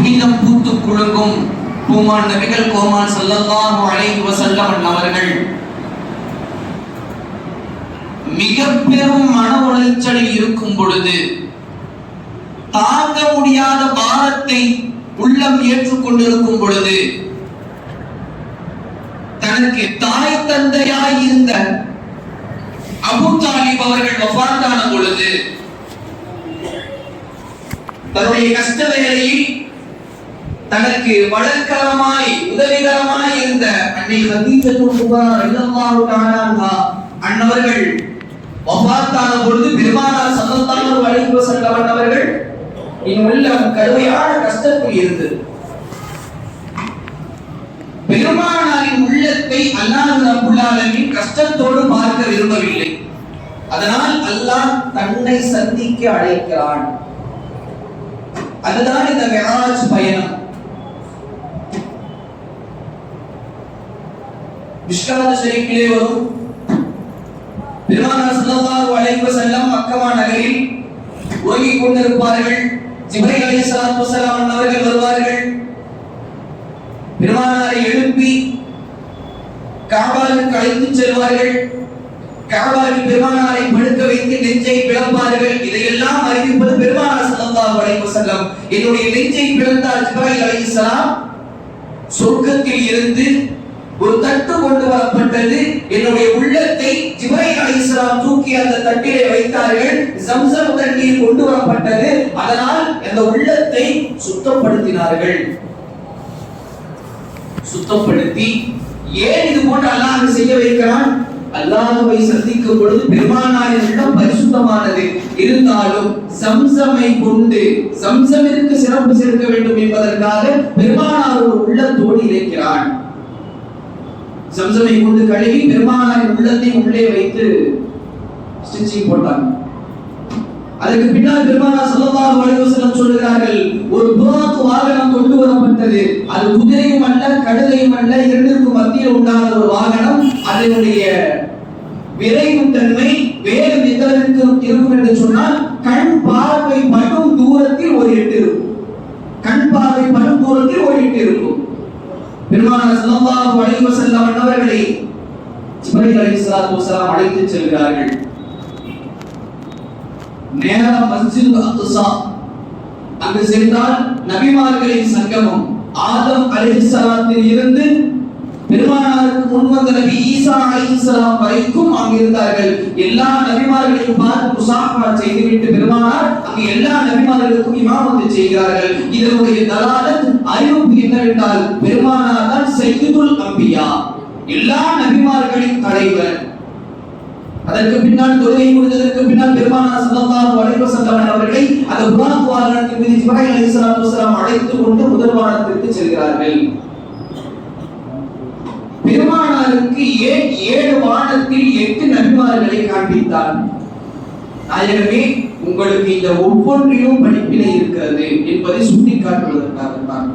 புனிதம் பூத்து குலுங்கும் பூமான் நபிகள் கோமான் சல்லல்லாஹு அலைஹி வஸல்லம் அவர்கள். மிக பெரும் மன உளைச்சலில் இருக்கும் பொழுது தாங்க முடியாத பாரத்தை உள்ளம் ஏற்றுக்கொண்டிருக்கும் பொழுது தனக்கு தாய் தந்தையாய் இருந்த அபு தாலிப் அவர்கள் வஃபாத்தான பொழுது தன்னுடைய கஷ்ட வேலையில் தனக்கு வழக்கரமாய் உதவிகரமாய் இருந்த அன்னை ஹதீஜத்து குபரா ரலியல்லாஹு பொழுது பெருமானார் ஸல்லல்லாஹு அலைஹி வஸல்லம் அவர்கள் என் உள்ளம் கடுமையான கஷ்டத்தில் இருந்தது. பெருமானாரின் உள்ளத்தை அல்லாஹ் ரப்புல் கஷ்டத்தோடு பார்க்க விரும்பவில்லை. அதனால் அல்லாஹ் தன்னை சந்திக்க அழைக்கிறான். அதுதான் இந்த மெராஜ் பயணம். மிஷ்காத் ஷெரீஃபிலே வரும். பெருமானார் ஸல்லல்லாஹு அலைஹி வஸல்லம் மக்கா நகரில் உறங்கிக் கொண்டிருப்பார்கள். ஜிப்ரீல் அலைஹிஸ்ஸலாத்து வஸலாம் அவர்கள் வருவார்கள். பெருமானாரை எழுப்பி காபாவுக்கு அழைத்து செல்வார்கள். காபாவில் பெருமானாரை படுக்க வைத்து நெஞ்சை பிளப்பார்கள். இதையெல்லாம் அறிவிப்பது பெருமானார் ஸல்லல்லாஹு அலைஹி வஸல்லம். என்னுடைய நெஞ்சை பிளந்தார் ஜிப்ரீல் அலைஹிஸ்ஸலாம் சொர்க்கத்தில் இருந்து ஒரு தட்டு கொண்டு வரப்பட்டது. என்னுடைய உள்ளத்தை ஜிப்ரீல் அலிஸ்லாம் தூக்கி அந்த தட்டிலே வைத்தார்கள். சம்சம் தண்ணீர் கொண்டு வரப்பட்டது. அதனால் அந்த உள்ளத்தை சுத்தப்படுத்தினார்கள். சுத்தப்படுத்தி ஏன் இது போன்று அல்லாஹ் செய்ய வைக்கிறான்? அல்லாஹுவை சந்திக்கும் பொழுது பெருமானாரின் பரிசுத்தமானது. இருந்தாலும் சம்சமை கொண்டு சம்சமிற்கு சிறப்பு சேர்க்க வேண்டும் என்பதற்காக பெருமானார் ஒரு உள்ளத்தோடு இணைக்கிறான். சம்சமை கொண்டு கழுவி பெருமானாரின் உள்ளத்தை உள்ளே வைத்து ஸ்டிச்சிங் போட்டாங்க. அதற்கு பின்னால் பெருமானா ஸல்லல்லாஹு அலைஹி வஸல்லம் சொல்கிறார்கள் ஒரு புறாத்து வாகனம் கொண்டு வரப்பட்டது. அது குதிரையும் அல்ல கழுதையும் அல்ல இரண்டிற்கும் மத்தியில் உண்டான ஒரு வாகனம். அதனுடைய விரைவு தன்மை வேறு எந்த இருக்கும் என்று சொன்னால் கண் பார்வை படும் தூரத்தில் ஒரு எட்டு இருக்கும். கண் பார்வை படும் தூரத்தில் ஒரு எட்டு இருக்கும். பெருமானார் ஸல்லல்லாஹு அலைஹி ஜிப்ரீல் அலைஹிஸ்ஸலாத்து வஸலாம் செல்கிறார்கள். நேரா மஸ்ஜித் அக்ஸா அங்கு சென்றால் நபிமார்களின் சங்கமம். ஆதம் அலைஹிஸ்ஸலாத்தில் இருந்து பெருமானாருக்கு முன் வந்த நபி ஈசா அலைஹிஸ்ஸலாம் வரைக்கும் அங்கு இருந்தார்கள். எல்லா நபிமார்களையும் பார்த்து முசாஃபா செய்துவிட்டு பெருமானார் அங்கு எல்லா நபிமார்களுக்கும் இமாமத்து செய்கிறார்கள். இதனுடைய தலாலத் அறிவிப்பு என்னவென்றால் பெருமானார் தான் சையதுல் அம்பியா. எல்லா நபிமார்களின் தலைவர். அதற்கு பின்னால் தொழுகை முடிந்ததற்கு பின்னால் பெருமானார் ஸல்லல்லாஹு அலைஹி வஸல்லம் அவர்களை அந்த புராத் வாகனத்தின் மீது அலைஹிஸ்ஸலாத்து வஸலாம் அழைத்து கொண்டு முதல் வானத்திற்கு செல்கிறார்கள். பெருமானாருக்கு ஏன் ஏழு வானத்தில் எட்டு நபிமார்களை காண்பித்தார் ஆகவே உங்களுக்கு இந்த ஒவ்வொன்றிலும் படிப்பினை இருக்கிறது என்பதை சுட்டிக்காட்டுவதற்காகத்தான்.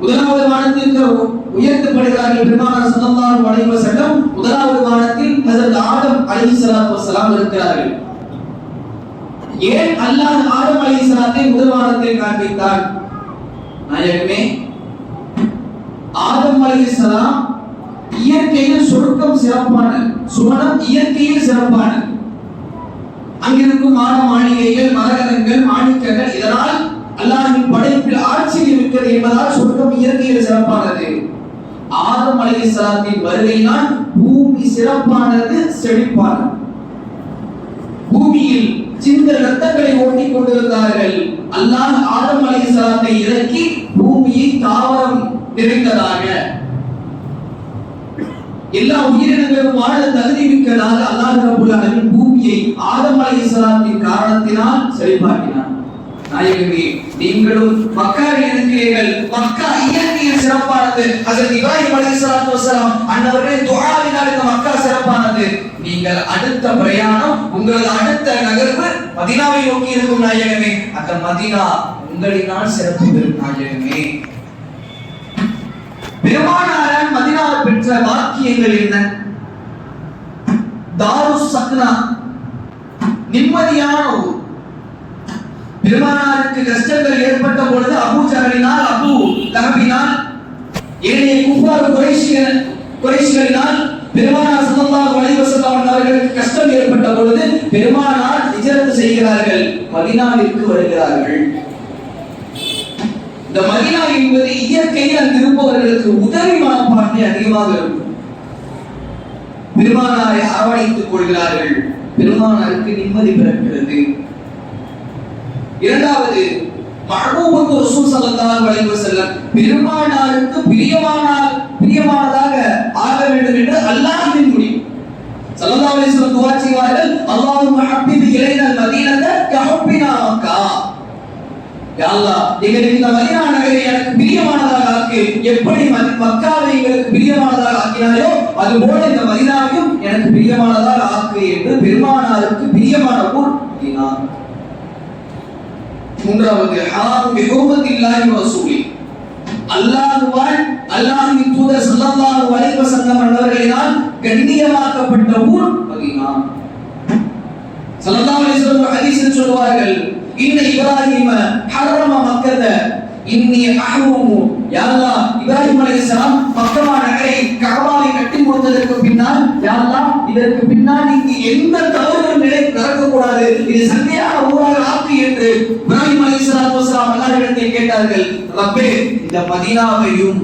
முதலாவது வானத்திற்கு உயர்த்தப்படுகிறார்கள் பெருமானார் ஸல்லல்லாஹு அலைஹி வஸல்லம் முதலாவது வானத்தில் ஹஜரத் ஆதம் அலைஹிஸ்ஸலாத்து வஸலாம் இருக்கிறார்கள். ஏன் அல்லாஹ் ஆதம் அலைஹிஸ்ஸலாத்தை முதல் வானத்தில் காண்பித்தான்? நாயகமே ஆதம் அலைஹிஸ்ஸலாம் இயற்கையில் சுருக்கம் சிறப்பான சுமணம் இயற்கையில் சிறப்பான அங்கிருக்கும் மாட மாளிகைகள் மரகதங்கள் மாணிக்கங்கள் இதனால் அல்லாஹின் படைப்பில் ஆச்சரியம் இருக்கிறது என்பதால் சுருக்கம் இயற்கையில் சிறப்பானது. ஆதம் அலைஹிஸ்ஸலாத்தின் வருகையினால் பூமி சிறப்பானது செழிப்பானது. பூமியில் சிந்த ரத்தங்களை ஓட்டிக் கொண்டிருந்தார்கள். அல்லாஹ் ஆதம் அலைஹிஸ்ஸலாத்தை இறக்கி பூமியை தாவரம் நிறைந்ததாக. எல்லா உயிரினங்களும் வாழ தகுதி மிக்கதாக அல்லாஹ் பூமியை ஆதம் அலைஹிஸ்ஸலாத்தின் காரணத்தினால் செழிப்பாக்கினார். நாயகமே நீங்களும் மக்காவில் இருக்கிறீர்கள் மக்கா இயற்கையில் சிறப்பானது. அதன் இப்ராஹிம் அலைஹிஸ்ஸலாத்து வஸலாம் அன்னவர்களே துவாவினால் இந்த மக்கா சிறப்பானது. நீங்கள் அடுத்த பிரயாணம் உங்களது அடுத்த நகர்வு மதினாவை நோக்கி இருக்கும் நாயகமே அந்த மதினா உங்களினால் சிறப்பு பெறும் நாயகமே பெருமானாரன் மதினாவை பெற்ற வாக்கியங்கள் என்ன? தாரு சக்னா நிம்மதியான ஊர். பெருமானாருக்கு கஷ்டங்கள் ஏற்பட்ட பொழுது அபு ஜஹலினால் அபு லஹபினால் ஏனைய குஃபார் குறைஷிகள் குறைஷிகளினால் பெருமானார் ஸல்லல்லாஹு அலைஹி வஸல்லம் அவர்களுக்கு கஷ்டம் ஏற்பட்ட பொழுது பெருமானார் ஹிஜ்ரத் செய்கிறார்கள் மதீனாவிற்கு வருகிறார்கள். இந்த மதீனா என்பது இயற்கையில் அங்கு இருப்பவர்களுக்கு உதவி மனப்பான்மை அதிகமாக இருக்கும். பெருமானாரை அரவணைத்துக் கொள்கிறார்கள். பெருமானாருக்கு நிம்மதி பிறக்கிறது. இரண்டாவது மகபூபுக்கு ரசூல் சல்லல்லாஹு அலைஹி வஸல்லம் பெருமானாருக்கு பிரியமானார் பிரியமானதாக ஆக வேண்டும் என்று அல்லாஹ்வின் முடிவு. சல்லல்லாஹு அலைஹி வஸல்லம் துஆ செய்வார்கள் அல்லாஹும்ம ஹப்பிப் இலைனல் மதீனத கஹப்பினா மக்கா. யா அல்லாஹ் எங்களுக்கு இந்த மதீனா நகரை எனக்கு பிரியமானதாக ஆக்கு எப்படி மக்காவை எங்களுக்கு பிரியமானதாக ஆக்கினாயோ அதுபோல இந்த மதீனாவையும் எனக்கு பிரியமானதாக ஆக்கு என்று பெருமானாருக்கு பிரியமான ஊர் மதீனா. மூன்றாவது ஹராம் பிஹுர்மத்தில்லாஹி வ ரசூலி. அல்லாஹ்வால் அல்லாஹ்வின் தூதர் ஸல்லல்லாஹு அலைஹி வஸல்லம் அவர்களினால் கண்ணியமாக்கப்பட்ட ஊர் மதீனா. ஸல்லல்லாஹு அலைஹி வஸல்லம் ஹதீஸில் சொல்வார்கள் இன்ன இப்ராஹிம ஹர்ரம மக்கத இன்னி அஹ்ரமு யா அல்லாஹ் இப்ராஹிம் அலைஹிஸ்ஸலாம் மக்கா நகரை கஅபாவை கட்டி கொடுத்ததற்கு பின்னால் யா அல்லாஹ் இதற்கு பின்னால் இங்கு எந்த தவறும் நிலை நடக்கக்கூடாது. இது சந்தையான ஊராக ஆக்கு என்று இப்ராஹிம் அலைஹிஸ்ஸலாத்து வஸலாம் அல்லாஹ்விடத்தில் கேட்டார்கள். ரப்பே இந்த மதீனாவையும்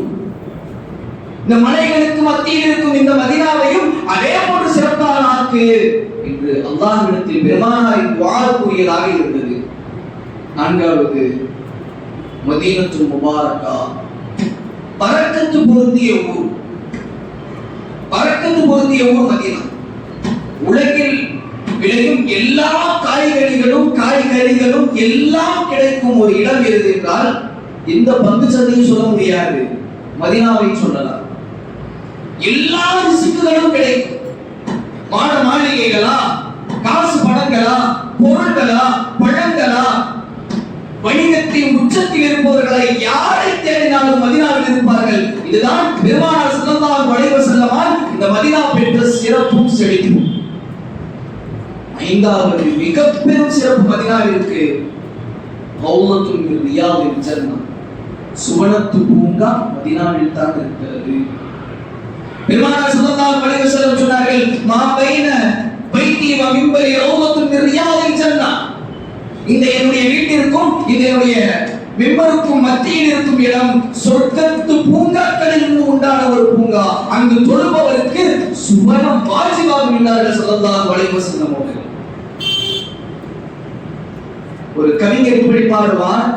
இந்த மலைகளுக்கு மத்தியில் இருக்கும் இந்த மதினாவையும் அதே போன்று சிறப்பாக ஆக்கு என்று அல்லாஹ்விடத்தில் பெருமானாரின் துஆ கூறியதாக இருந்தது. நான்காவது மதீனத்து முபாரக்கா. பறக்கத்து பொருந்திய ஊர். பறக்கத்து பொருந்திய ஊர் மதினா. உலகில் விளையும் எல்லா காய்கறிகளும் காய்கறிகளும் எல்லாம் கிடைக்கும் ஒரு இடம் எது என்றால் எந்த பந்து சந்தையும் சொல்ல முடியாது. மதினாவை சொல்லலாம். எல்லா ரிசிப்புகளும் கிடைக்கும். மாட மாளிகைகளா காசு பணங்களா பொருள்களா பழங்களா வணிகத்தை உச்சத்தில் இருப்பவர்களை யாரை தேடினாலும் மதினாவில் இருப்பார்கள்? இதுதான் பெருமானார் ஸல்லல்லாஹு வளைவு வஸல்லமால் இந்த மதினா பெற்ற சிறப்பும் செழிப்பும். ஐந்தாவது மிக பெரும் சிறப்பு மதினாவிற்கு இருக்கு. மின் ரியாதில் ஜன்னah சுவனத்து பூங்கா மதினாவில் தான் இருக்கிறது. பெருமானார் ஸல்லல்லாஹு வளைவு வஸல்லம் சொன்னார்கள் மா பைன பைத்தி வ மிம்பரி ரௌலத்துன் மின் இந்த என்னுடைய வீட்டிற்கும் இந்த என்னுடைய மிம்பருக்கும் மத்தியில் இருக்கும் இடம் சொர்க்கத்து பூங்காக்களில் இருந்து உண்டான ஒரு பூங்கா. அங்கு தொழுபவருக்கு சுவனம் வாஜிபாகும் என்றார்கள் ஸல்லல்லாஹு வளைவு வஸல்லம் ஒரு கவிஞர் இப்படி பாடுவார்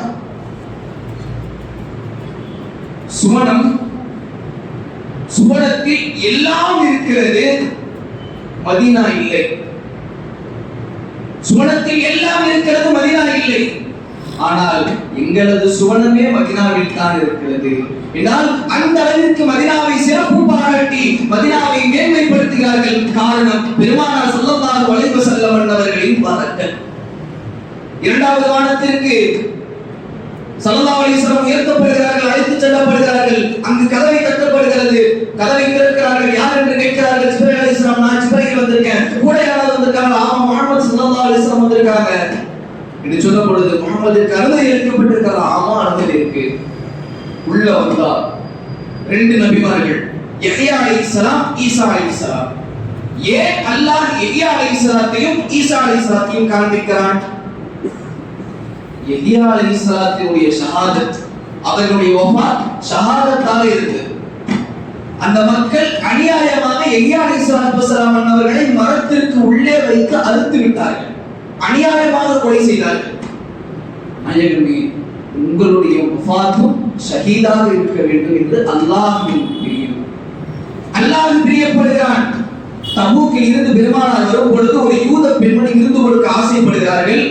சுமணம் சுவனத்தில் எல்லாம் இருக்கிறது மதினா இல்லை. சுவனத்தில் எல்லாம் இருக்கிறது மதினா இல்லை. ஆனால் எங்களது சுவனமே மதினாவில் தான் இருக்கிறது. என்றால் அந்த அளவிற்கு மதினாவை சிறப்பு பாராட்டி மதினாவை மேன்மைப்படுத்துகிறார்கள். காரணம் பெருமானார் ஸல்லல்லாஹு வளைவு செல்ல வந்தவர்களின் பரக்கத் இரண்டாவது வானத்திற்கு ஸல்லல்லாஹு உயர்த்தப்படுகிறார்கள் அழைத்துச் செல்லப்படுகிறார்கள். அங்கு கதவை தட்டப்படுகிறது. கதவை திறக்கிறார்கள். யார் என்று கேட்கிறார்கள்? ஜிப்ரீல் அலைஹிஸ்ஸலாம் நான் ஜிப்ரீல் வந்திருக்கேன். கூட யாராவது வந்திருக்காங்க ஆமா மாணவர் ஸல்லல்லாஹு அலைஹி வந்திருக்காங்க. என்று சொன்ன பொழுது முகமது அனுமதி அளிக்கப்பட்டிருக்கிறது ஆமா அனுமதி இருக்கு. உள்ள வந்தார். ரெண்டு நபிமார்கள். யஹ்யா அலைஹிஸ்ஸலாம் ஈசா அலைஹிஸ்ஸலாம் ஏன் அல்லாஹ் யஹ்யா அலைஹிஸ்ஸலாத்தையும் ஈசா அலைஹிஸ்ஸலாத்தையும் காண்பிக்கிறான்? எலியா அலைஹிஸ்ஸலாத்தினுடைய ஷஹாதத் அவர்களுடைய வஃபாத் ஷஹாதத்தாக இருந்தது அந்த மக்கள் அநியாயமாக எலியா அலைஹிஸ்ஸலாத்து வஸலாம் அவர்களை மரத்திற்கு உள்ளே வைத்து அறுத்து விட்டார்கள். அநியாயமாக கொலை செய்தார்கள் நாயகமே உங்களுடைய வஃபாத்தும் ஷஹீதாக இருக்க வேண்டும் என்று அல்லாஹின் பிரியம். அல்லாஹ் பிரியப்படுகிறான். தபூக்கில் இருந்து பெருமானார் வரும் பொழுது ஒரு யூத பெண்மணி இருந்து கொடுக்க ஆசைப்படுகிறார்கள்.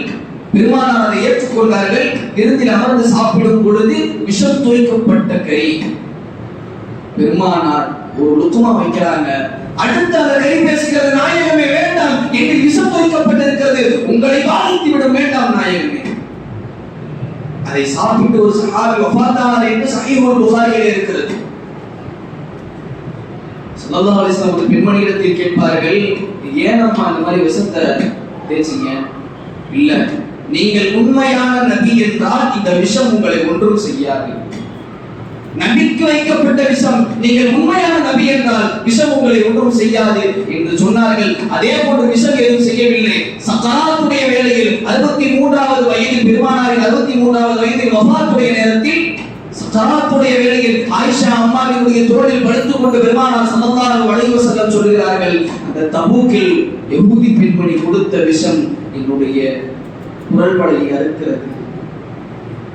பெருமானார் அதை ஏற்றுக்கொண்டார்கள். விருந்தில் அமர்ந்து சாப்பிடும் பொழுது விஷம் துவைக்கப்பட்ட கை பெருமானார் ஒரு லுத்துமா வைக்கிறாங்க. அடுத்து அந்த கறி நாயகமே வேண்டாம் என்று விஷம் தோய்க்கப்பட்டிருக்கிறது உங்களை பாதித்து விட வேண்டாம் நாயகமே. அதை சாப்பிட்டு ஒரு சஹாபி வஃபாத்தானார் என்று சஹீஹுல் புகாரியில் இருக்கிறது. சல்லல்லாஹு அலைஹி வஸல்லம் ஒரு பெண்மணியிடத்தில் கேட்பார்கள் ஏன் அம்மா இந்த மாதிரி விஷத்தை தேய்ச்சிங்க? இல்ல. நீங்கள் உண்மையான நபி என்றால் இந்த விஷம் உங்களை ஒன்றும் செய்யாது. நம்பிக்கை வைக்கப்பட்ட விஷம். நீங்கள் உண்மையான நபி என்றால் விஷம் உங்களை ஒன்றும் செய்யாது என்று சொன்னார்கள். அதே போன்று விஷம் எதுவும் செய்யவில்லை. சகாத்துடைய வேளையில் அறுபத்தி மூன்றாவது வயதில் பெருமானாரின் அறுபத்தி மூன்றாவது வயதில் வபாத்துடைய நேரத்தில் சலாத்துடைய வேளையில் ஆயிஷா அம்மாவினுடைய தோளில் படுத்துக் கொண்டு பெருமானார் சமந்தான வளைவு வஸல்லம் சொல்கிறார்கள் அந்த தபூக்கில் யஹூதி பெண்மணி கொடுத்த விஷம் என்னுடைய குரல் படையை அறுக்கிறது.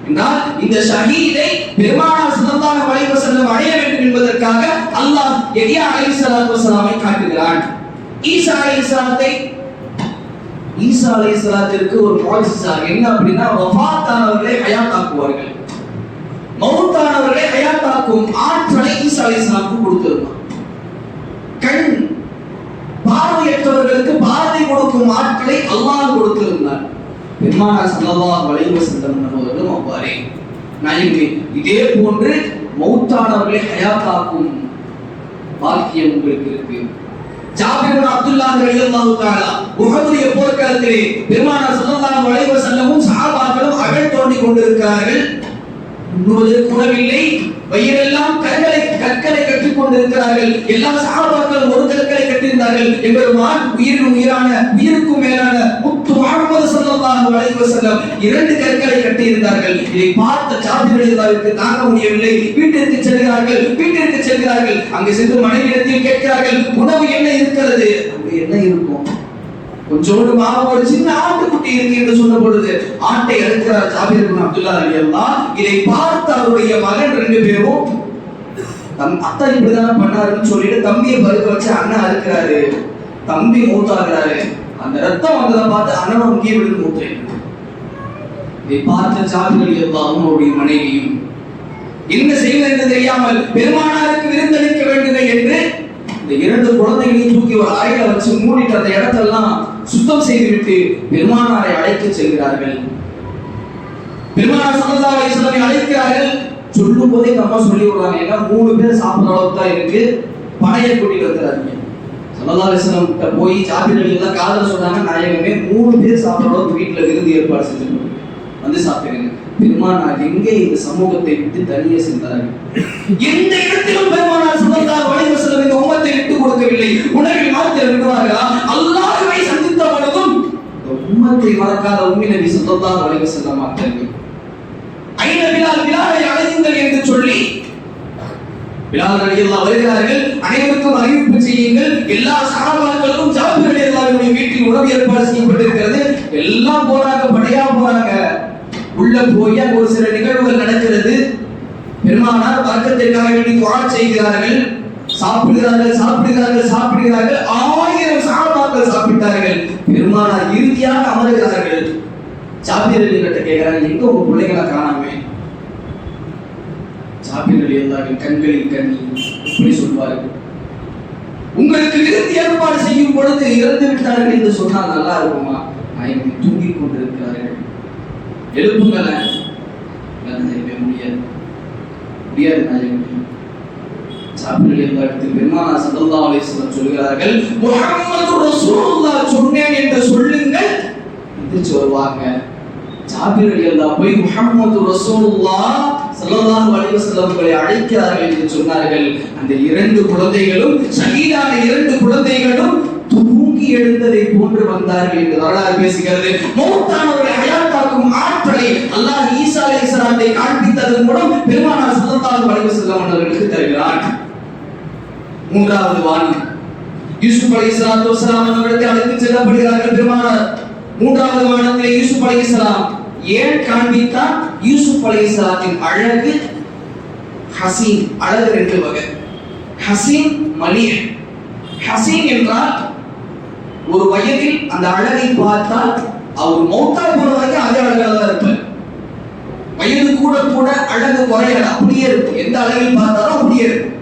என்றால் இந்த ஷஹீதை பெருமானார் சுதந்தான வளைவு செல்லும் அடைய வேண்டும் என்பதற்காக அல்லாஹ் எலியா சலாத்து வசலாமை காட்டுகிறான். ஈசா அலைஹிஸ்ஸலாத்தை ஈசா அலைஹிஸ்ஸலாத்திற்கு ஒரு முஅஜிஸா என்ன அப்படின்னா வஃபாத்தானவர்களை ஹயாத்தாக்குவார்கள். மௌத்தானவர்களை ஹயாத்தாக்கும் ஆற்றலை ஈசா அலைஹிஸ்ஸலாமுக்கு கொடுத்திருந்தான். கண் பார்வையற்றவர்களுக்கு பார்வை கொடுக்கும் ஆட்களை அல்லாஹ் கொடுத்திருந்தார் பெருமானார் ஸல்லல்லாஹு அலைஹி வஸல்லம் அவர்களும் அவ்வாறே. நாயகி இதே போன்று மௌத்தானவர்களை ஹயாத்தாக்கும் பாக்கியம் உங்களுக்கு இருக்கு. ஜாபிர் இப்னு அப்துல்லாஹ் ரலியல்லாஹு தஆலா உஹதுடைய போர்க்களத்திலே பெருமானார் ஸல்லல்லாஹு அலைஹி வஸல்லமும் சஹாபாக்களும் அகழ் தோண்டி கொண்டிருக்கிறார்கள். உண்ணுவதற்கு உணவில்லை. வயிறெல்லாம் கற்களை கற்களை கட்டிக் கொண்டிருக்கிறார்கள். எல்லா சாபாக்களும் ஒரு கற்களை கட்டியிருந்தார்கள் எம்பெருமான் உயிரின் உயிரான உயிருக்கும் மேலான முத்து முகமது ஸல்லல்லாஹு அலைஹி வஸல்லம் இரண்டு கற்களை கட்டியிருந்தார்கள். இதை பார்த்த சாதிகளுக்கு தாங்க முடியவில்லை. வீட்டிற்கு செல்கிறார்கள் வீட்டிற்கு செல்கிறார்கள். அங்கு சென்று மனைவியிடத்தில் கேட்கிறார்கள் உணவு என்ன இருக்கிறது? என்ன இருக்கும்? கொஞ்சோண்டு மாவு ஒரு சின்ன ஆட்டுக்குட்டி இருக்கு என்று சொன்ன பொழுது ஆட்டை அறுக்கிறார் ஜாபிர் இப்னு அப்துல்லா ரலியல்லாஹ் இதை பார்த்து அவருடைய மகன் ரெண்டு பேரும் தம் அத்தா இப்படிதானே பண்ணாருன்னு சொல்லிட்டு தம்பியை பருக்க வச்சு அண்ணன் அறுக்கிறாரு. தம்பி மூத்தாகிறாரு. அந்த ரத்தம் வந்ததை பார்த்து அண்ணனும் முக்கிய விழுந்து மூத்தேன். இதை பார்த்த ஜாபிர் எல்லாரும் அவருடைய மனைவியும் என்ன செய்வது என்று தெரியாமல் பெருமானாருக்கு விருந்தளிக்க வேண்டுமே என்று இந்த இரண்டு குழந்தைகளையும் தூக்கி ஒரு அறையில வச்சு மூடிட்டு அந்த இடத்தெல்லாம் சுத்தம் செய்துவிட்டு பெருமானாரை அழைத்து செல்கிறார்கள். பெருமானார் சல்லல்லாஹு அழைக்கிறார்கள். சொல்லும் போதே நம்ம சொல்லி விடுறாங்க ஏன்னா மூணு பேர் சாப்பிடுற அளவுக்கு தான் இருக்கு. படையை கூட்டிட்டு வந்துடாதீங்க சல்லல்லாஹு அலைஹி கிட்ட போய் ஜாபிர் அலி காதல சொன்னாங்க. நாயகமே மூணு பேர் சாப்பிடுற அளவுக்கு வீட்டுல விருந்து ஏற்பாடு செஞ்சிருக்கோம். வந்து சாப்பிடுங்க. பெருமானார் எங்கே இந்த சமூகத்தை விட்டு தனியே சென்றார்கள் எந்த இடத்திலும் பெருமானார் சல்லல்லாஹு அலைஹி இந்த உமத்தை விட்டு கொடுக்கவில்லை. உணவில் மாத்திரம் இருக்கிறார்களா அல்லாஹ்வை சந்தித்த பொழுதும் உம்மத்தை மறக்காத உண்மை நபி ஸல்லல்லாஹு அலைஹி செல்ல மாட்டார்கள். ஐன பிலால் பிலாலை அழையுங்கள் என்று சொல்லி பிலால் ரலியல்லாஹு வருகிறார்கள் அனைவருக்கும் அறிவிப்பு செய்யுங்கள். எல்லா சஹாபாக்களும் ஜாபிர் ரலியல்லாஹுடைய வீட்டில் உணவு ஏற்பாடு செய்யப்பட்டிருக்கிறது. எல்லாம் போறாங்க படையா போறாங்க. உள்ள போய் அங்க ஒரு சில நிகழ்வுகள் நடக்கிறது. பெருமானார் வர்க்கத்திற்காக வேண்டி துவா செய்கிறார்கள். சாப்பிடுகிறார்கள் சாப்பிடுகிறார்கள் சாப்பிடுகிறார்கள். ஆயிரம் சாப்பிடுகிறார்கள் சகாபாக்கள் சாப்பிட்டார்கள். பெருமானார் இறுதியாக அமர்கிறார்கள். ஜாபிர் கிட்ட கேட்கிறாங்க எங்க உங்க பிள்ளைகளை காணாமே? ஜாபிர் அலி கண்களில் கண்ணி. இப்படி சொல்வார்கள். உங்களுக்கு விருந்து ஏற்பாடு செய்யும் பொழுது இறந்து விட்டார்கள் என்று சொன்னால் நல்லா இருக்குமா? நாயகமே தூங்கிக் கொண்டிருக்கிறார்கள். எழுப்புங்களேன். முடியாது முடியாது நாயகமே ஜாபிர் பெருமானா சொல்கிறார்கள் சொன்னேன் என்று சொல்லுங்கள். எந்திரிச்சு வருவாங்க. ஜாபிர் அலி அல்லா போய் அலைஹி வஸல்லம் உங்களை அழைக்கிறார்கள் என்று சொன்னார்கள். அந்த இரண்டு குழந்தைகளும் ஷஹீதான இரண்டு குழந்தைகளும் தூங்கி எழுந்ததை போன்று வந்தார்கள் என்று வரலாறு பேசுகிறது. மௌத்தானவர்களை ஹயாத்தாக்கும் ஆற்றலை அல்லாஹ் ஈசா அலைஹிஸ்ஸலாத்தை காண்பித்ததன் மூலம் பெருமானார் ஸல்லல்லாஹு அலைஹி வஸல்லம் அவர்களுக்கு தருகிறார். மூன்றாவது வாணி யூசுப் அலைஹிஸ்ஸலாத்து வஸலாம் அவர்களுக்கு அழைத்து செல்லப்படுகிறார்கள். பெருமானார் மூன்றாவது வானத்திலே யூசுப் அலைஹிஸ்ஸலாம் ஏன் காண்பித்தார் யூசுப் அலைஹிஸ்ஸலாத்தின் அழகு ஹசீன் அழகு ரெண்டு வகை. ஹசீன் மலிய ஹசீன் என்றால் ஒரு வயதில் அந்த அழகை பார்த்தால் அவர் மௌத்தாய் போன வரைக்கும் அதே அழகாக தான் இருப்பார். வயது கூட கூட அழகு குறையாது அப்படியே இருக்கும். எந்த அழகில் பார்த்தாலும் அப்படியே இருக்கும்.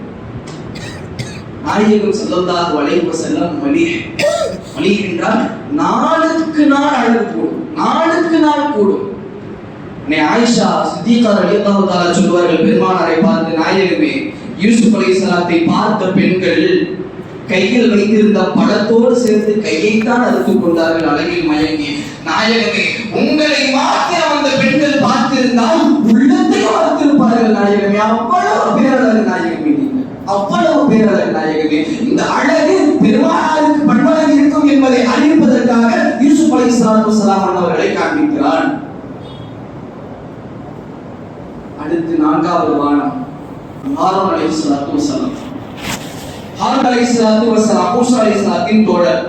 நாயகம் ஸல்லல்லாஹு அலைஹி வஸல்லம் மலிஹ். மலிஹ் என்றால் நாளுக்கு நாள் அழகு கூடும். நாளுக்கு நாள் கூடும். நே ஆயிஷா சித்திகா ரலியல்லாஹு தஆலா சொல்வார்கள் பெருமானாரை பார்த்து நாயகமே யூசுப் அலைஹிஸ்ஸலாத்தை பார்த்த பெண்கள் கையில் வைத்திருந்த படத்தோடு சேர்த்து கையைத்தான் அறுத்து கொண்டார்கள் அழகில் மயங்கி நாயகமே உங்களை மாத்திரம் அந்த பெண்கள் பார்த்திருந்தால் உள்ளத்தையும் அறுத்திருப்பார்கள் நாயகமே. அவ்வளவு பேரழகு நாயகமே அவ்வளவு பேரழகு நாயகமே. இந்த அழகு பெருமானாருக்கு பண்பாக இருக்கும் என்பதை அறிவிப்பதற்காக யூசுப் அலி சலாம் அவர்களை காண்பிக்கிறான் அடுத்து நான்காவது வானம். ஹாரூன் அலி சலாத்து வசலாம் ஹாரூன் அலி சலாத்து வசலாம் மூசா அலி சலாத்தின் தோழர்.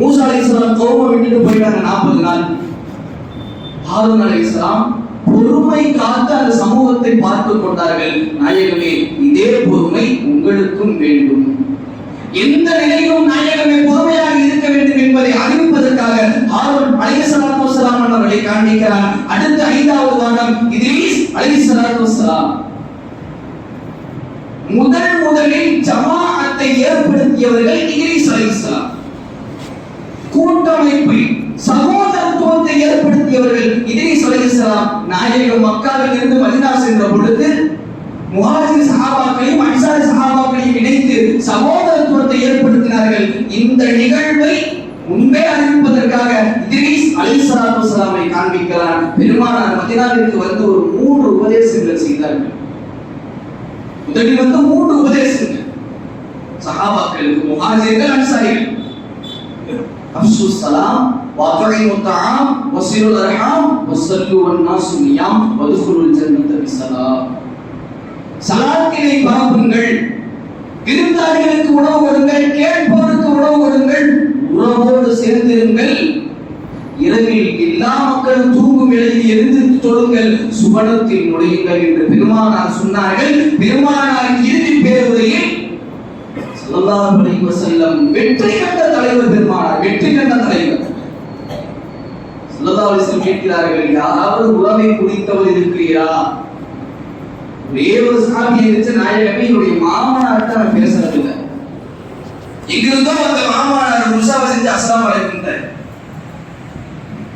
மூசா அலி சலாம் கோபம் விட்டுட்டு போயிட்டாங்க நாற்பது நாள். ஹாரூன் அலி சலாம் பொறுமை காத்து அந்த சமூகத்தை பார்த்து கொண்டார்கள். நாயகமே இதே பொறுமை உங்களுக்கும் வேண்டும். எந்த நிலையிலும் நாயகமே பொறுமையாக இருக்க வேண்டும் என்பதை அறிவிப்பதற்காக ஆரோன் சலாத்து வஸலாம் அவர்களை காண்பிக்கிறார். அடுத்த ஐந்தாவது வாரம் இத்ரீஸ் சலாத்து வஸலாம் முதல் முதலில் ஜமாஅத்தை ஏற்படுத்தியவர்கள் இத்ரீஸ் அலைஹிஸ்ஸலாம். கூட்டமைப்பு சகோதர கூடியவர்கள் இதனை சொல்லிசலாம் நாயகம் மக்காவில் மதினா சென்ற பொழுது முஹாஜிர் சஹாபாக்களையும் அன்சாரி சஹாபாக்களையும் இணைத்து சகோதரத்துவத்தை ஏற்படுத்தினார்கள். இந்த நிகழ்வை முன்பே அறிவிப்பதற்காக இதிரீஸ் அலிசலாத்து சலாமை காண்பிக்கிறார். பெருமானார் மதினாவிற்கு வந்து ஒரு மூன்று உபதேசங்கள் செய்தார்கள். முதலில் வந்து மூன்று உபதேசங்கள். சஹாபாக்களுக்கு முஹாஜிர்கள் அன்சாரிகள். அப்சு சலாம் வாத்துழை முத்தாம் وصلوا الأرحام وصلوا والناس نيام وادخلوا الجنة بسلام சலாத்தினை பரப்புங்கள் விருந்தாளிகளுக்கு உணவு கொடுங்கள் கேட்பவருக்கு உணவு கொடுங்கள் உறவோடு சேர்ந்திருங்கள் இரவில் எல்லா மக்களும் தூங்கும் வேளையில் எழுந்து தொழுங்கள் சுவனத்தில் நுழையுங்கள் என்று பெருமானார் சொன்னார்கள் பெருமானாரின் இறுதி பேருரையில் ஸல்லல்லாஹு அலைஹி வஸல்லம் வெற்றி கண்ட தலைவர் பெருமானார் வெற்றி கண்ட தலைவர் ஸல்லல்லாஹு கேட்கிறார்கள் யாராவது உறவை குறித்தவர் இருக்கிறீரா? ஒரே ஒரு சாமி இருந்துச்சு நாயகமே என்னுடைய மாமனார்ட்ட நான் பேசுறது இல்லை எங்கிருந்தோ அந்த மாமனார் முசாவை செஞ்சு அஸ்லாம் வலைக்கின்றார்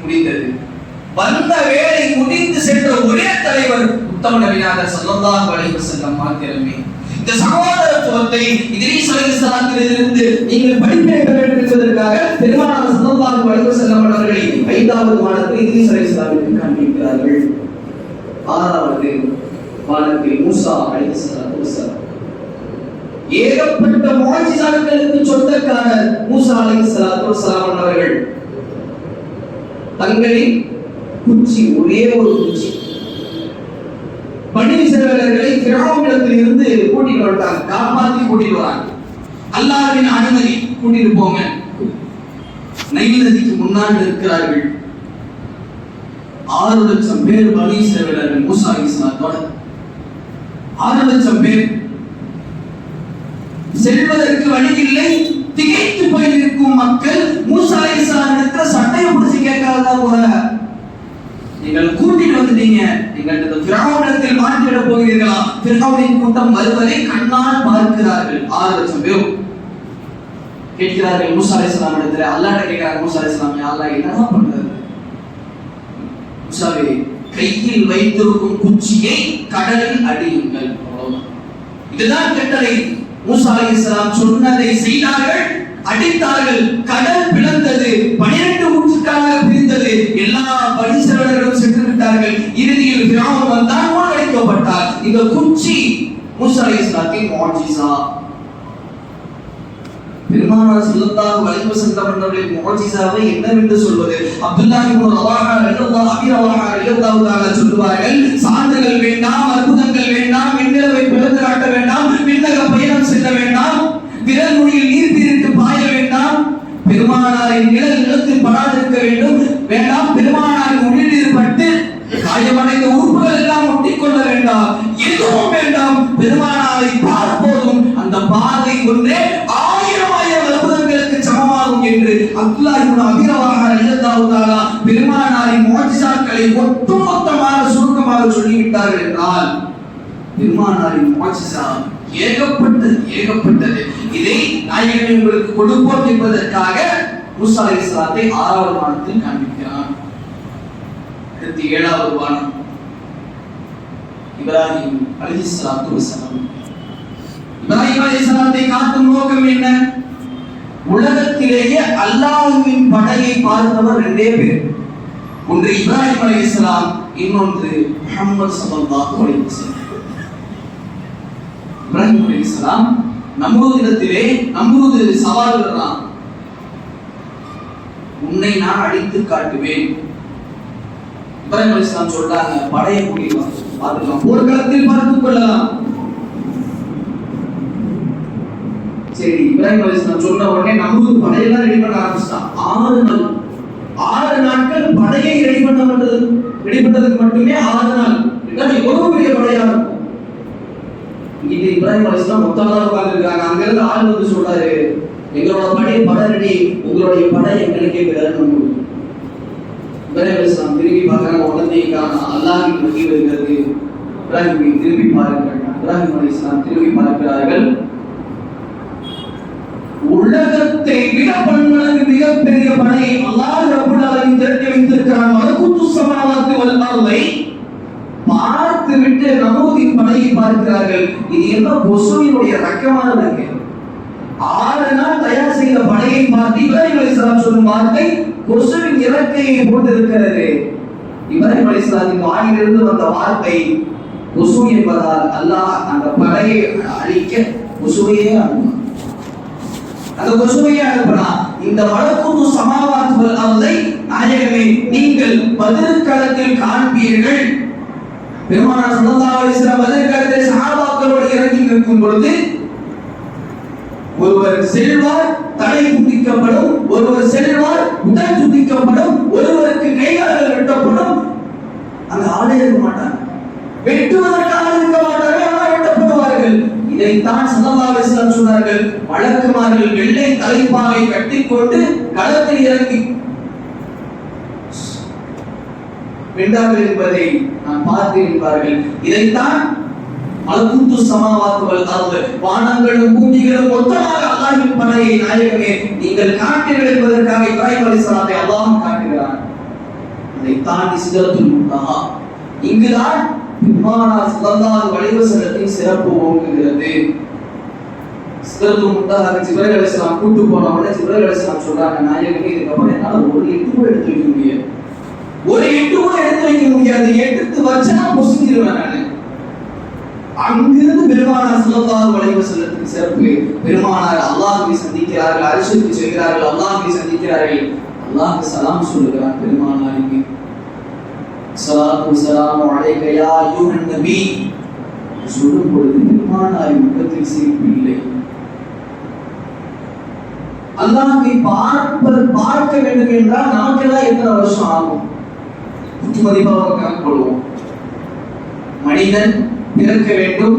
முடிந்தது. வந்த வேலை முடிந்து சென்ற ஒரே தலைவர் உத்தம நபிநாதர் ஸல்லல்லாஹு அலைஹி செல்லம் மாத்திரமே. இந்த சகோதரத்துவத்தை இதிலேயே சொல்லிருந்து நீங்கள் படிப்பினைக்க வேண்டும் என்பதற்காக பெருமானார் ஸல்லல்லாஹு வழங்க செல்லப்பட்டவர்களை ஐந்தாவது மாதத்தில் இத்ரீஸ் அலைஹிஸ்ஸலாமிற்கு காண்பிக்கிறார்கள். ஆறாவது வானத்தில் மூசா அலைஹிஸ்ஸலாத்து வஸலாம் ஏகப்பட்ட முஆஜிசாக்களுக்கு சொந்தக்காரர் மூசா அலைஹிஸ்ஸலாத்து வஸலாம் அவர்கள் தங்களின் குச்சி ஒரே ஒரு குச்சி பணி சேவகர்களை பிராவிடத்தில் இருந்து கூட்டிட்டு வந்தாங்க காப்பாத்தி கூட்டிட்டு வராங்க அல்லாவின் அனுமதி கூட்டிட்டு போங்க. நைல் நதிக்கு முன்னால் இருக்கிறார்கள் ஆறு லட்சம் பேர் பணி சேவகர்கள் மூசா இஸ்லாத்தோட ஆறு லட்சம் பேர். செல்வதற்கு வழி இல்லை. திகைத்து போய் நிற்கும் மக்கள் மூசா இஸ்லாம் சட்டையை பிடிச்சி கேட்காத கூட நீங்கள் கூட்டிட்டு வந்துட்டீங்க. நீங்கள் இந்த பிராவணத்தில் மாற்றிட போகிறீர்களா? பிராவணின் கூட்டம் வருவதை கண்ணால் பார்க்கிறார்கள். ஆறு லட்சம் பேர். கேட்கிறார்கள் மூசா அலைஹிஸ்ஸலாம் இடத்துல. அல்லாஹ்ட்ட கேட்கிறார் மூசா அலி யா அல்லாஹ் என்னதான் பண்றது? மூசாவே கையில் வைத்திருக்கும் குச்சியை கடலில் அடியுங்கள். அவ்வளவுதான். இதுதான் கட்டளை. மூசா இஸ்லாம் சொன்னதை செய்தார்கள். அடித்தார்கள் கடல் பிளந்தது பனிரெண்டு ஊற்றுக்காக பிரிந்தது. எல்லா பரிசரர்களும் சென்று விட்டார்கள் இறுதியில் பிராவன் வந்தால் மூழ்கடிக்கப்பட்டார் இந்த குச்சி மூசா இஸ்லாத்தின் மோஜிசா பெருமானார் ஸல்லல்லாஹு வலிவு வஸல்லம் மோஜிசாவை என்னவென்று சொல்வது? அப்துல்லாஹ் இப்னு ரவாஹா ரலியல்லாஹு அபி ரவாஹா ரலியல்லாஹு தஆலா சொல்லுவார்கள் சான்றுகள் வேண்டாம் அற்புதங்கள் வேண்டாம் மின்னலவை பிளந்து காட்ட வேண்டாம் மின்னக பயணம் செல்ல வேண்டாம் விரல் மொழியில் நீர் பெருமானாரின் நிழல் நிலத்தில் பராதிருக்க வேண்டும். வேண்டாம் பெருமானாரின் உயிரில் பட்டு காயமடைந்த உறுப்புகள் எல்லாம் ஒட்டிக்கொள்ள வேண்டாம். எதுவும் வேண்டாம். பெருமானாரை பார்ப்போதும் அந்த பார்வை ஒன்றே ஆயிரம் ஆயிரம் அற்புதங்களுக்கு சமமாகும் என்று அப்துல்லா இப்னு அபி ரவாஹா பெருமானாரின் மோஜிசாக்களை ஒட்டுமொத்தமாக சுருக்கமாக சொல்லிவிட்டார்கள் என்றால் பெருமானாரின் மோஜிசா ஏகப்பட்டது ஏகப்பட்டது. இதை நாயகன் உங்களுக்கு கொடுப்போம் என்பதற்காக மூசா அலைஹிஸ்ஸலாத்தை ஆறாவது வானத்தில் காண்பிக்கிறான். அடுத்து ஏழாவது வானம். இப்ராஹிம் அலி அலைஹிஸ்ஸலாத்து வசனம் இப்ராஹிம் அலி அலைஹிஸ்ஸலாத்தை காக்கும் நோக்கம் என்ன? உலகத்திலேயே அல்லாஹுவின் படையை பார்த்தவர் ரெண்டே பேர். ஒன்று இப்ராஹிம் அலி இஸ்லாம் இன்னொன்று முகமது ஸல்லல்லாஹு அலி இஸ்லாம் இப்ராஹிம் அலி இஸ்லாம் நம்ரூதிடத்திலே நம்புவது சவால்கள் தான் உன்னை நான் அடித்து காட்டுவேன். இப்ராஹிம் இஸ்லாம் சொல்றாங்க படையை முடியும் பார்த்துக்கலாம். போர்க்களத்தில் பார்த்துக் கொள்ளலாம். சரி இப்ராஹிம் அலிஸ்லாம் சொன்ன உடனே நம்மளுக்கு படையெல்லாம் ரெடி பண்ண ஆரம்பிச்சிட்டான். ஆறு நாள். ஆறு நாட்கள் படையை ரெடி பண்ண பண்றது ரெடி பண்ணதுக்கு மட்டுமே ஆறு நாள். ஒரு எவ்வளவு பெரிய படையா இருக்கும். இது இப்ராஹிம் அலிஸ்லாம் மொத்தமாக உட்கார்ந்துருக்காங்க அங்க இருந்து ஆள் வந்து சொல்றாரு எங்களோட படை படரடி உங்களுடைய படை எங்களுக்கே வேணும் இப்ராஹிம் அலிஸ்லாம் திரும்பி பார்க்குறாங்க உடனே காரணம் அல்லாஹின் முடிவு இருக்கிறது இப்ராஹிம் திரும்பி பாருங்கள். இப்ராஹிம் அலிஸ்லாம் திரும்பி பார்க்கிறார்கள். உலகத்தை விட பன்மடங்கு மிகப்பெரிய படையை அல்லாஹ் ரப்பல் ஆலமீன் திரட்டி வைத்திருக்கிறான். மலக்குத்து சமாவாத்து வல் பார்த்து விட்டு நமூதின் படையை பார்க்கிறார்கள். இது என்ன பொசுவினுடைய ரக்கமானதுங்க ஆறு நாள் தயார் செய்த படையை பார்த்து இப்ராஹிம் அலைஹிஸ்ஸலாம் சொல்லும் வார்த்தை கொசுவின் இறக்கையை போட்டிருக்கிறது. இப்ராஹிம் அலைஹிஸ்ஸலாத்தின் வாயிலிருந்து வந்த வார்த்தை கொசு என்பதால் அல்லாஹ் அந்த படையை அழிக்க கொசுவையே அனுப்பினார் அந்த கொசுவையே அனுப்பினார் இந்த வழக்கு சமாவாத்துவல் அவதை நாயகமே நீங்கள் பதிர்களத்தில் காண்பீர்கள். பெருமானார் ஸல்லல்லாஹு அலைஹி வஸல்லம் சஹாபாக்களோடு இறங்கி நிற்கும் பொழுது ஒருவர் செல்வார் தலை துண்டிக்கப்படும் ஒருவர் செல்வார் உடல் துண்டிக்கப்படும் ஒருவருக்கு கைகால்கள் வெட்டப்படும். அந்த ஆளே இருக்க மாட்டாங்க வெட்டுவதற்காக இருக்க மாட்டார்கள் ஆனால் வெட்டப்படுவார்கள். இதைத்தான் ஸல்லல்லாஹு அலைஹி வஸல்லம் சொன்னார்கள். வழக்குமார்கள் வெள்ளை தலைப்பாவை கட்டிக்கொண்டு களத்தில் இறங்கி வென்றார்கள் என்பதை நான் பார்த்திருப்பார்கள் இதைத்தான் மலக்குத்து சமாவாத்துகள் அதாவது வானங்களும் பூமிகளும் மொத்தமாக அல்லாஹின் பணையை நாயகமே நீங்கள் காட்டீர்கள் என்பதற்காக இப்ராஹிம் அலி சலாத்தை அல்லாஹ் காட்டுகிறார் அதை தாண்டி சிதறத்தில் முன்தஹா இங்குதான் பெருமானார் சுதந்தாது அலைஹி வஸல்லத்தின் சிறப்பு ஓங்குகிறது. சிதறத்து முன்தஹா ஜிப்ரைல் அலிஸ்லாம் கூட்டு போன உடனே ஜிப்ரைல் அலைஹிஸ்ஸலாம் சொல்றாங்க நாயகமே இதுக்கப்புறம் என்னால் ஒரு எட்டு எடுத்து வைக்க முடியாது. ஒரு எட்டு கூட எடுத்து வைக்க முடியாது. எடுத்து வச்சா பொசுங்கிடுவேன் நான் அங்கிருந்து பெருமானார் ஸல்லல்லாஹு அலைஹி வஸல்லத்துக்கு சிறப்பு. பெருமானார் அல்லாஹ்வை சந்திக்கிறார்கள் அரிசுக்கு செல்கிறார்கள் அல்லாஹ்வை சந்திக்கிறார்கள். அல்லாஹ் சலாம் சொல்லுகிறார் பெருமானாருக்கு. சலாத்து சலாம் அலைக யா அய்யுஹன் நபி. சொல்லும் பொழுது பெருமானாரின் முகத்தில் சிரிப்பு இல்லை. அல்லாஹ்வை பார்ப்பது பார்க்க வேண்டும் என்றால் நமக்கெல்லாம் எத்தனை வருஷம் ஆகும்? குத்துமதிப்பாக கணக்கு கொள்வோம். மனிதன் பிறக்க வேண்டும்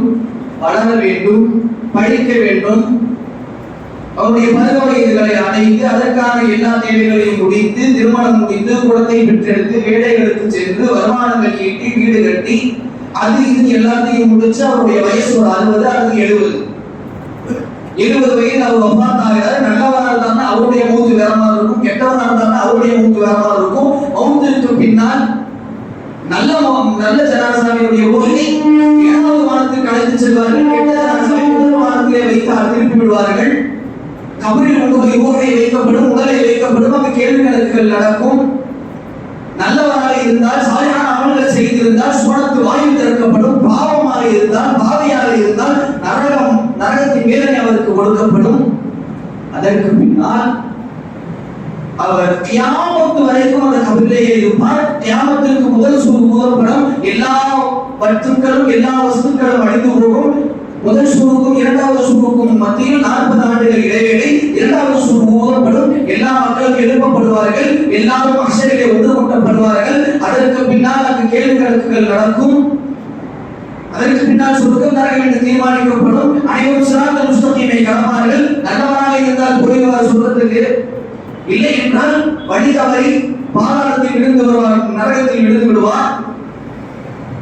வளர வேண்டும் படிக்க வேண்டும். அவருடைய பருவ வயதுகளை அடைந்து அதற்கான எல்லா தேவைகளையும் முடித்து திருமணம் முடித்து குழந்தை பெற்றெடுத்து வேலைகளுக்கு சென்று வருமானங்கள் ஈட்டி வீடு கட்டி அது இது எல்லாத்தையும் முடிச்சு அவருடைய வயசு ஒரு அறுபது அல்லது எழுபது. எழுபது வயது அவர் ஒப்பாந்தாகிறார் நல்லவராக தான் அவருடைய மூத்து வேற மாதிரி இருக்கும். கெட்டவனா இருந்தாலும் அவருடைய மூத்து வேற மாதிரி இருக்கும். மௌத்திற்கு பின்னால் நல்ல நல்ல ஜனாசாமியுடைய உருளை ஏழாவது வானத்திற்கு அழைத்து செல்வார்கள். கெட்ட ஜனாசாமி முதல் வானத்திலே வைத்தால் திருப்பி விடுவார்கள். கபரில் உங்களுடைய போய் ஊரை வைக்கப்படும் உடலை வைக்கப்படும். அங்கு கேள்வி கணக்குகள் நடக்கும். நல்லவராக இருந்தால் சாயான அமல்கள் செய்திருந்தால் சுவனத்து வாயு திறக்கப்படும். பாவமாக இருந்தால் பாவியாக இருந்தால் நரகம் நரகத்தின் வேதனை அவருக்கு கொடுக்கப்படும். அதற்கு பின்னால் அவர் தியாமத்து வரைக்கும் அந்த கபிலேயே இருப்பார். கியாமத்திற்கு முதல் சுணுமுமோர் படம் எல்லா வத்துக்களும் எல்லா வஸ்துக்களும் அழிந்து போகும். முதல் சூருக்கும் இரண்டாவது சூருக்கும் மத்தியில் நாற்பது ஆண்டுகள் இடைவேளை இரண்டாவது சூறு முதல்படும் எல்லா மக்களும் எழுப்பப்படுவார்கள். எல்லாரும் அக்ஷரிலே ஒன்று கூட்டப்படுவார்கள் அதற்கு பின்னால் அங்கு கேள்வி கணக்குகள் நடக்கும். அதற்கு பின்னால் சொர்க்கம் நரகம் என்று தீர்மானிக்கப்படும் அனைவரும் சிறாந்த முஸ்தகீமை கடப்பார்கள் நல்லவராக இருந்தால் போய்வார் சொர்க்கத்துக்கு இல்லை என்றால் வழி தவறி பாதாளத்தில் விழுந்து வருவார் நரகத்தில் விழுந்து விடுவார்.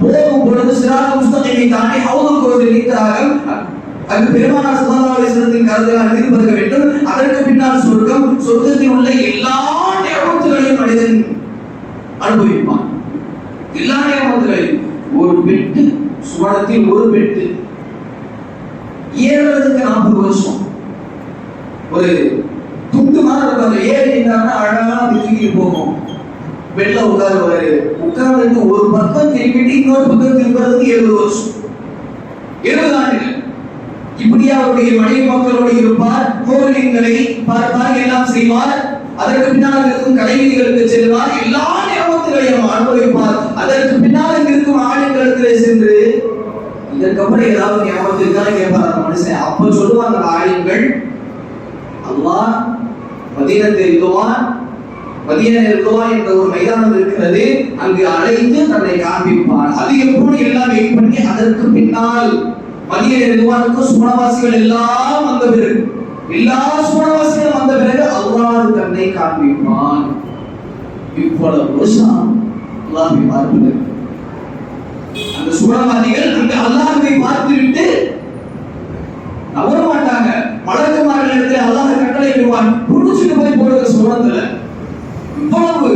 போகும் பொழுது சிறாந்த முஸ்தகீமை தாண்டி ஹவுதுல் கோவில் நீக்கிறார்கள் அங்கு பெருமானார் ஸல்லல்லாஹு அலைஹி வஸல்லத்தின் கருத்துகள் வேண்டும். அதற்கு பின்னால் சொர்க்கம் சொர்க்கத்தில் உள்ள எல்லா நேரத்துகளையும் மனிதன் அனுபவிப்பான். எல்லா நேரத்துகளையும் ஒரு பெட்டு சுவனத்தில் ஒரு பெட்டு. ஏறுறதுக்கு நாற்பது வருஷம். ஒரு துண்டு மாதிரி இருக்கும். அந்த ஏறி நின்றாங்கன்னா அழகா அப்படி போகும். வெளில உட்காருவாரு உட்கார்ந்துட்டு ஒரு பக்கம் திரும்பிட்டு இன்னொரு பக்கம் திரும்புறதுக்கு எழுபது வருஷம். எழுபது ஆண்டுகள். இப்படி அவருடைய மனைவி மக்களோடு இருப்பார். கோவில்களை பார்ப்பார் எல்லாம் செய்வார். அதற்கு பின்னால் இருக்கும் கலைவீதிகளுக்கு செல்வார். எல்லா நியமத்துகளையும் அனுபவிப்பார். அதற்கு பின்னால் இருக்கும் ஆலயங்களிடத்திலே சென்று இதற்கப்புறம் ஏதாவது ஞாபகத்தில் இருக்கான்னு கேட்பார். அந்த மனுஷன் அப்ப சொல்லுவாங்க அந்த ஆலயங்கள் அல்லாஹ் மதீனத்தில் இருக்குவான் மதியம் இருக்குவா? என்ற ஒரு மைதானம் இருக்கிறது. அங்கு அழைத்து தன்னை காண்பிப்பான் அது எப்போது எல்லாம் வெயிட் பண்ணி அதற்கு பின்னால் மதிய நிர்வாணுக்கும் சுமணவாசிகள் எல்லாம் வந்த பிறகு எல்லா சுமணவாசிகளும் வந்த பிறகு அவ்வாறு தன்னை காண்பிப்பான். இவ்வளவு வருஷம் அல்லாஹை பார்ப்பது. அந்த சுகவாதிகள் அங்கு அல்லாஹை பார்த்துவிட்டு நவர மாட்டாங்க. மலக்குமார்கள் இடத்துல அல்லாஹ் கட்டளை விடுவான் புடிச்சிட்டு போய் போடுற சுகத்துல இவ்வளவு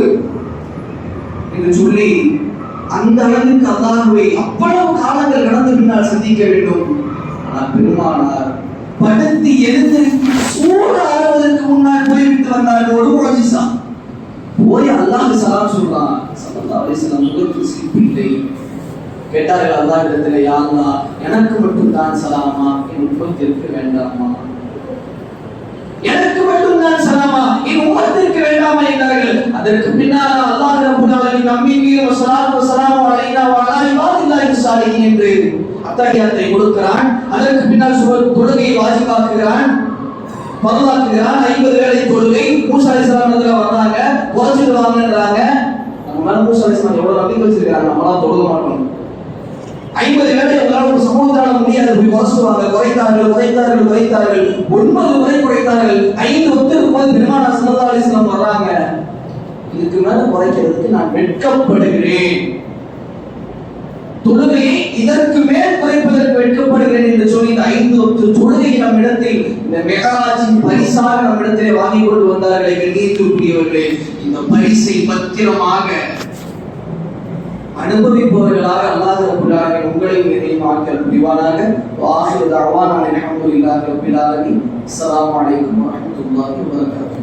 என்று சொல்லி அந்த அளவுக்கு அல்லாஹுவை அவ்வளவு காலங்கள் கடந்து பின்னால் சந்திக்க வேண்டும். ஆனால் பெருமானார் படுத்து எழுந்திருக்கு சூடு ஆறுவதற்கு முன்னால் போய்விட்டு வந்தார். ஒரு முழஜிசா போய் அல்லாஹ் சலாம் சொல்றான். சல்லல்லாஹு சிரிப்பில்லை கேட்டார்கள் அல்லாஹ் இடத்துல யாருனா எனக்கு மட்டும் தான் சலாமா? என் உம்மத்திற்கு வேண்டாமா? எனக்கு மட்டும் தான் சலாமா? என் உம்மத்திற்கு வேண்டாமா? என்றார்கள். அதற்கு பின்னால் அல்லாஹ் ரப்பல் ஆலமீன் நம்மி மீது வஸலாத்து வஸலாமு அலைனா வ அலா இபாதில்லாஹி ஸாலிஹீன் என்று அத்தஹியாத்தை கொடுக்கிறான். அதற்கு பின்னால் சுவர் தொழுகையை வாஜிபாக்குகிறான். பரவாக்குகிறான் ஐம்பது வேலை தொழுகை மூசா அலிஸ்லாம் இடத்துல வர்றாங்க குறைச்சிட்டு வாங்கன்றாங்க. நம்ம மேல மூசா அலிஸ்லாம் எவ்வளவு நம்பிக்கை வச்சிருக்காங்க? நம்மளாம் தொழுக மாட்டோம். ஐம்பது வேளை உங்களால் ஒரு சமூகத்தால முடியாது. போய் குறைச்சுவாங்க குறைத்தார்கள் குறைத்தார்கள் குறைத்தார்கள். ஒன்பது முறை குறைத்தார்கள். ஐந்து ஒத்து இருக்கும்போது பெருமானா சல்லா அலிஸ்லாம் வர்றாங்க. இதுக்கு மேல குறைக்கிறதுக்கு நான் வெட்கப்படுகிறேன். தொழுகையை இதற்கு மேல் குறைப்பதற்கு வெட்கப்படுகிறேன் என்று சொல்லி இந்த ஐந்து ஒத்து தொழுகை நம்மிடத்தில் இந்த மெகராஜின் பரிசாக நம்மிடத்திலே வாங்கி கொண்டு வந்தார்களே கண்ணியத்துக்குரியவர்களே இந்த பரிசை பத்திரமாக அனுபவிப்பவர்களாக அல்லாத ரப்பல் உங்களையும் என்னையும் ஆக்கல் புரிவானாக. வாஹிரு தஅவானா அல்ஹம்துலில்லாஹி ரப்பில் ஆலமீன். அஸ்ஸலாமு அலைக்கும் வரஹ்மத்துல்லாஹி வபரகாத்துஹு